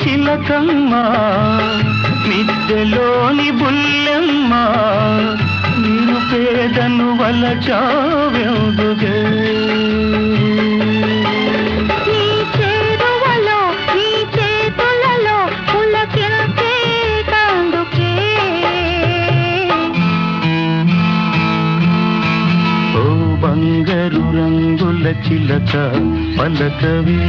చిలకమ్మ మిద్దెలోని బుల్లెమ్మ నేను పేదను వలచావెందుగే నీ బంగారు రంగుల చిలక పలకవే.